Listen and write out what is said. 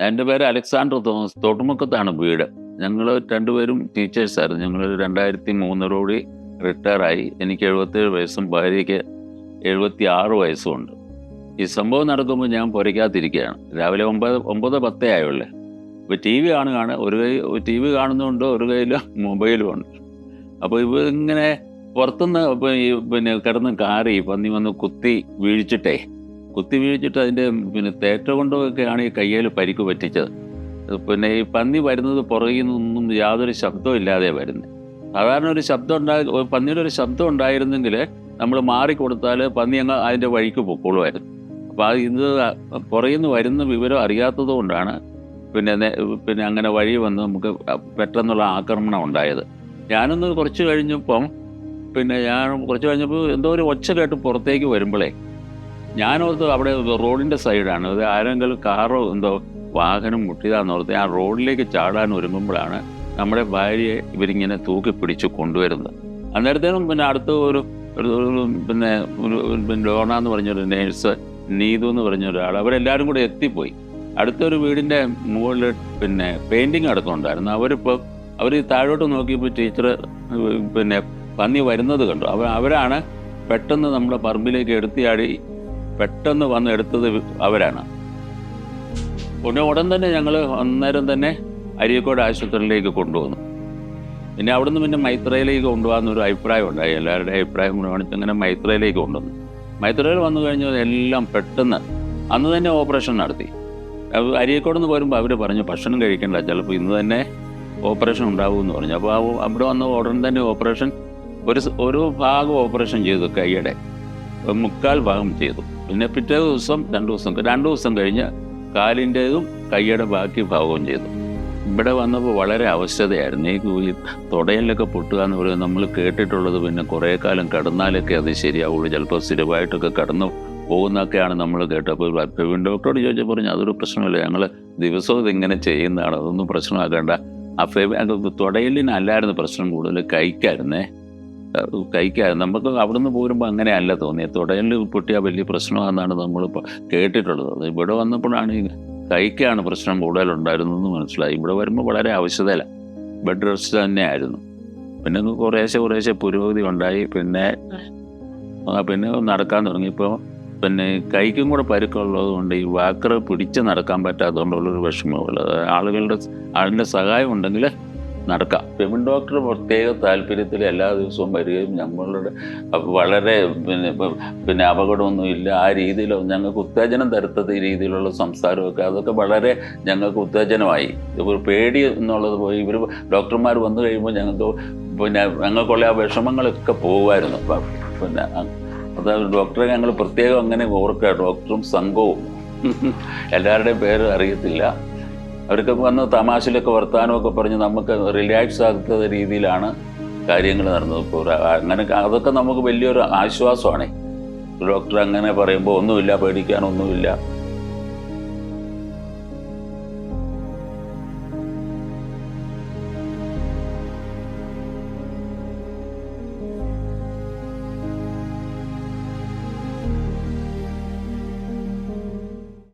എന്റെ പേര് Alexander Thomas. തോട്ടുമുക്കത്താണ് വീട്. ഞങ്ങൾ രണ്ടുപേരും ടീച്ചേഴ്സായിരുന്നു ഞങ്ങൾ രണ്ടായിരത്തി മൂന്നരോടി റിട്ടയറായി എനിക്ക് എഴുപത്തേഴ് വയസ്സും ഭാര്യയ്ക്ക് എഴുപത്തി ആറ് വയസ്സുമുണ്ട് ഈ സംഭവം നടക്കുമ്പോൾ ഞാൻ പുരയ്ക്കാതിരിക്കുകയാണ് രാവിലെ ഒമ്പത് ഒമ്പത് പത്തേ ആയുള്ളേ. ഇപ്പോൾ ടി വി കാണുകയാണ്. ഒരു കൈ ടി വി കാണുന്നുണ്ട് ഒരു കയ്യിൽ മൊബൈലും ഉണ്ട്. അപ്പോൾ ഇവ ഇങ്ങനെ പുറത്തുനിന്ന് ഈ പിന്നെ കിടന്ന് കാറി പന്നി വന്ന് കുത്തി വീഴ്ചിട്ടേ കുത്തി വീഴ്ചിട്ട് അതിന്റെ പിന്നെ തേറ്റ കൊണ്ടൊക്കെയാണ് ഈ കയ്യിൽ പരിക്ക് പറ്റിച്ചത്. പിന്നെ ഈ പന്നി വരുന്നത് പുറകിൽ നിന്നൊന്നും യാതൊരു ശബ്ദവും ഇല്ലാതെ വരുന്നത് സാധാരണ ഒരു ശബ്ദം ഉണ്ടായി പന്നിയുടെ ഒരു ശബ്ദം ഉണ്ടായിരുന്നെങ്കിൽ നമ്മൾ മാറിക്കൊടുത്താൽ പന്നി അങ്ങ് അതിന്റെ വഴിക്ക് പൊക്കോളുമായിരുന്നു അപ്പോൾ അത് ഇത് പുറകിൽ നിന്ന് വരുന്ന വിവരം അറിയാത്തത് കൊണ്ടാണ് പിന്നെ പിന്നെ അങ്ങനെ വഴി വന്ന് നമുക്ക് പെട്ടെന്നുള്ള ആക്രമണം ഉണ്ടായത്. ഞാനൊന്ന് കുറച്ച് കഴിഞ്ഞപ്പം പിന്നെ ഞാൻ കുറച്ച് കഴിഞ്ഞപ്പോൾ എന്തോ ഒരു ഒച്ച കേട്ട് പുറത്തേക്ക് വരുമ്പോഴേ ഞാനോർത്ത് അവിടെ റോഡിന്റെ സൈഡാണ്. അത് ആരെങ്കിലും കാറോ എന്തോ വാഹനം മുട്ടിയതാന്ന് ആ റോഡിലേക്ക് ചാടാൻ ഒരുങ്ങുമ്പോഴാണ് നമ്മുടെ ഭാര്യയെ ഇവരിങ്ങനെ തൂക്കി പിടിച്ച് കൊണ്ടുവരുന്നത്. അന്നേരത്തേനും പിന്നെ അടുത്ത ഒരു പിന്നെ ലോണ എന്ന് പറഞ്ഞൊരു നേഴ്സ് നീതു എന്ന് പറഞ്ഞ ഒരാൾ അവരെല്ലാവരും കൂടെ എത്തിപ്പോയി. അടുത്തൊരു വീടിന്റെ മുകളിൽ പിന്നെ പെയിന്റിങ് നടക്കുന്നുണ്ടായിരുന്നു. അവരിപ്പോൾ അവർ താഴോട്ട് നോക്കിയപ്പോൾ ടീച്ചർ പിന്നെ പന്നി വരുന്നത് കണ്ടു. അവരാണ് പെട്ടെന്ന് നമ്മുടെ പറമ്പിലേക്ക് എടുത്തിയാടി പെട്ടെന്ന് വന്ന് എടുത്തത് അവരാണ്. പിന്നെ ഉടൻ തന്നെ ഞങ്ങൾ അന്നേരം തന്നെ അരീക്കോട് ആശുപത്രിയിലേക്ക് കൊണ്ടുവന്നു. പിന്നെ അവിടുന്ന് പിന്നെ മൈത്രയിലേക്ക് കൊണ്ടുപോകാമെന്നൊരു അഭിപ്രായം ഉണ്ടായി. എല്ലാവരുടെയും അഭിപ്രായം കൂടെ കാണിച്ച് അങ്ങനെ മൈത്രയിലേക്ക് കൊണ്ടുവന്നു. മൈത്രയിൽ വന്നു കഴിഞ്ഞാൽ എല്ലാം പെട്ടെന്ന് അന്ന് തന്നെ ഓപ്പറേഷൻ നടത്തി. അരിയക്കോടെന്ന് പോരുമ്പോൾ അവർ പറഞ്ഞു ഭക്ഷണം കഴിക്കണ്ട ചിലപ്പോൾ ഇന്ന് തന്നെ ഓപ്പറേഷൻ ഉണ്ടാവുമെന്ന് പറഞ്ഞു. അപ്പോൾ അവിടെ വന്ന ഉടൻ തന്നെ ഓപ്പറേഷൻ ഒരു ഒരു ഭാഗം ഓപ്പറേഷൻ ചെയ്തു കൈയുടെ മുക്കാൽ ഭാഗം ചെയ്തു. പിന്നെ പിറ്റേ ദിവസം രണ്ട് ദിവസം രണ്ട് ദിവസം കഴിഞ്ഞ് കാലിന്റെതും കൈയുടെ ബാക്കി ഭാഗവും ചെയ്തു. ഇവിടെ വന്നപ്പോൾ വളരെ അവശ്യതയായിരുന്നു ഈ തുടയിലൊക്കെ പൊട്ടുക എന്ന് പറയുന്നത് നമ്മൾ കേട്ടിട്ടുള്ളത് പിന്നെ കുറേ കാലം കിടന്നാലൊക്കെ അത് ശരിയാവുള്ളൂ. ചിലപ്പോൾ സ്ഥിരമായിട്ടൊക്കെ കടന്നു പോകുന്നൊക്കെയാണ് നമ്മൾ കേട്ടത്. അപ്പോൾ പ്രവീൺ ഡോക്ടറോട് ചോദിച്ചാൽ പറഞ്ഞു അതൊരു പ്രശ്നമില്ല. ഞങ്ങൾ ദിവസവും ഇതിങ്ങനെ ചെയ്യുന്നതാണ്. അതൊന്നും പ്രശ്നമാക്കേണ്ട. ഫെവി തുടയിലിനല്ലായിരുന്നു പ്രശ്നം കൂടുതൽ. കൈക്കായിരുന്നേ കൈക്കായിരുന്നു നമുക്ക് അവിടുന്ന് പോരുമ്പോൾ അങ്ങനെയല്ല തോന്നിയത് തുടയിൽ പൊട്ടിയാൽ വലിയ പ്രശ്നമാണെന്നാണ് നമ്മൾ കേട്ടിട്ടുള്ളത്. അത് ഇവിടെ വന്നപ്പോഴാണ് ഈ കൈക്കാണ് പ്രശ്നം കൂടുതലുണ്ടായിരുന്നതെന്ന് മനസ്സിലായി. ഇവിടെ വരുമ്പോൾ വളരെ ആവശ്യതയില്ല ബെഡ് റെസ്റ്റ് തന്നെയായിരുന്നു. പിന്നെ കുറേശ്ശെ കുറേശ്ശെ പുരോഗതി ഉണ്ടായി. പിന്നെ പിന്നെ നടക്കാൻ തുടങ്ങി. ഇപ്പോൾ പിന്നെ കൈക്കും കൂടെ പരുക്കുള്ളത് കൊണ്ട് ഈ വാക്കർ പിടിച്ച് നടക്കാൻ പറ്റാത്തതുകൊണ്ടുള്ളൊരു വിഷമമുള്ളത് ആളുകളുടെ ആളിന്റെ സഹായം ഉണ്ടെങ്കിൽ നടക്കാം. പെമിൻ ഡോക്ടർ പ്രത്യേക താല്പര്യത്തിൽ എല്ലാ ദിവസവും വരികയും ഞങ്ങളുടെ വളരെ പിന്നെ പിന്നെ അപകടമൊന്നുമില്ല ആ രീതിയിൽ ഞങ്ങൾക്ക് ഉത്തേജനം തരുത്തത് രീതിയിലുള്ള സംസാരമൊക്കെ. അതൊക്കെ വളരെ ഞങ്ങൾക്ക് ഉത്തേജനമായി. ഒരു പേടി എന്നുള്ളത് പോയി. ഇവർ ഡോക്ടർമാർ വന്നു കഴിയുമ്പോൾ ഞങ്ങൾക്ക് പിന്നെ ഞങ്ങൾക്കുള്ള ആ വിഷമങ്ങളൊക്കെ പോകുമായിരുന്നു. പിന്നെ അതായത് അത് ഡോക്ടറെ ഞങ്ങൾ പ്രത്യേകം അങ്ങനെ ഓർക്കുക. ഡോക്ടറും സംഘവും. എല്ലാവരുടെയും പേര് അറിയത്തില്ല. അവർക്കൊക്കെ വന്ന് തമാശയിലൊക്കെ വർത്തമാനമൊക്കെ പറഞ്ഞ് നമുക്ക് റിലാക്സ് ആകുന്ന രീതിയിലാണ് കാര്യങ്ങൾ നടന്നത്. ഇപ്പോൾ അങ്ങനെ അതൊക്കെ നമുക്ക് വലിയൊരു ആശ്വാസമാണ്. ഡോക്ടർ അങ്ങനെ പറയുമ്പോൾ ഒന്നുമില്ല പേടിക്കാനൊന്നുമില്ല.